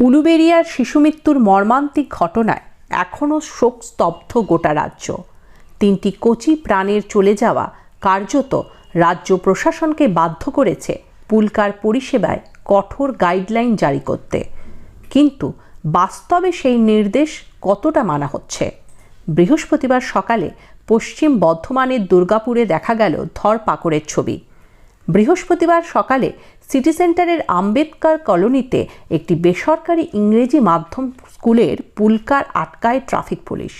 উলুবেরিয়ার শিশুমৃত্যুর মর্মান্তিক ঘটনায় এখনও শোক স্তব্ধ গোটা রাজ্য। তিনটি কচি প্রাণের চলে যাওয়া কার্যত রাজ্য প্রশাসনকে বাধ্য করেছে পুলকার পরিষেবায় কঠোর গাইডলাইন জারি করতে। কিন্তু বাস্তবে সেই নির্দেশ কতটা মানা হচ্ছে? বৃহস্পতিবার সকালে পশ্চিম বর্ধমানের দুর্গাপুরে দেখা গেল ধরপাকড়ের ছবি। বৃহস্পতিবার সকালে সিটি সেন্টারের আম্বেদকর কলোনিতে একটি বেসরকারি ইংরেজি মাধ্যম স্কুলের পুলকার আটকায় ট্রাফিক পুলিশ।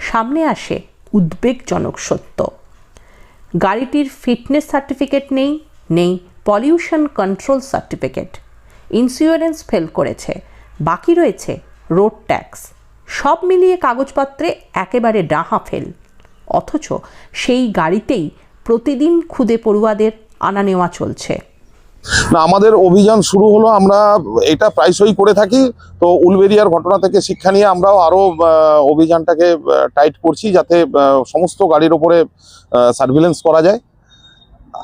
সামনে আসে উদ্বেগজনক সত্য। গাড়িটির ফিটনেস সার্টিফিকেট নেই নেই pollution control certificate. Insurance fail করেছে, বাকি রয়েছে রোড ট্যাক্স। সব মিলিয়ে কাগজপত্রে একেবারে ডাহা ফেল। অথচ সেই গাড়িতেই প্রতিদিন খুদে পড়ুয়াদের আনা নেওয়া চলছে। না, আমাদের অভিযান শুরু হলো, আমরা এটা প্রায়শই করে থাকি। তো উলবেরিয়ার ঘটনা থেকে শিক্ষা নিয়ে আমরাও আরও অভিযানটাকে টাইট করছি যাতে সমস্ত গাড়ির ওপরে সার্ভিলেন্স করা যায়।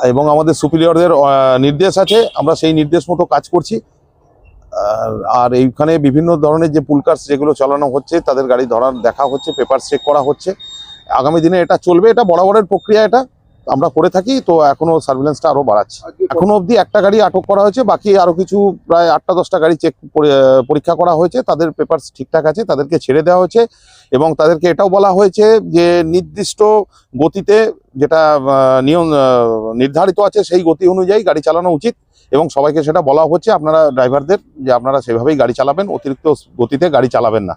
এবং আমাদের সুপিরিয়রদের নির্দেশ আছে, আমরা সেই নির্দেশ মতো কাজ করছি। আর- এইখানে বিভিন্ন ধরনের যে পুলকার্স যেগুলো চালানো হচ্ছে, তাদের গাড়ি ধরার দেখা হচ্ছে পেপার চেক করা হচ্ছে। আগামী দিনে এটা চলবে, এটা বরাবরের প্রক্রিয়া এটা। আমরা করে থাকি তো এখনও সার্ভিলেন্সটা আরও বাড়াচ্ছি। এখনও অবধি একটা গাড়ি আটক করা হয়েছে বাকি আরও কিছু প্রায় আটটা দশটা গাড়ি চেক পরীক্ষা করা হয়েছে তাদের পেপার ঠিকঠাক আছে তাদেরকে ছেড়ে দেওয়া হয়েছে এবং তাদেরকে এটাও বলা হয়েছে যে নির্দিষ্ট গতিতে যেটা নিয়ম নির্ধারিত আছে সেই গতি অনুযায়ী গাড়ি চালানো উচিত এবং সবাইকে সেটা বলা হচ্ছে আপনারা ড্রাইভারদের যে আপনারা সেভাবেই গাড়ি চালাবেন অতিরিক্ত গতিতে গাড়ি চালাবেন না।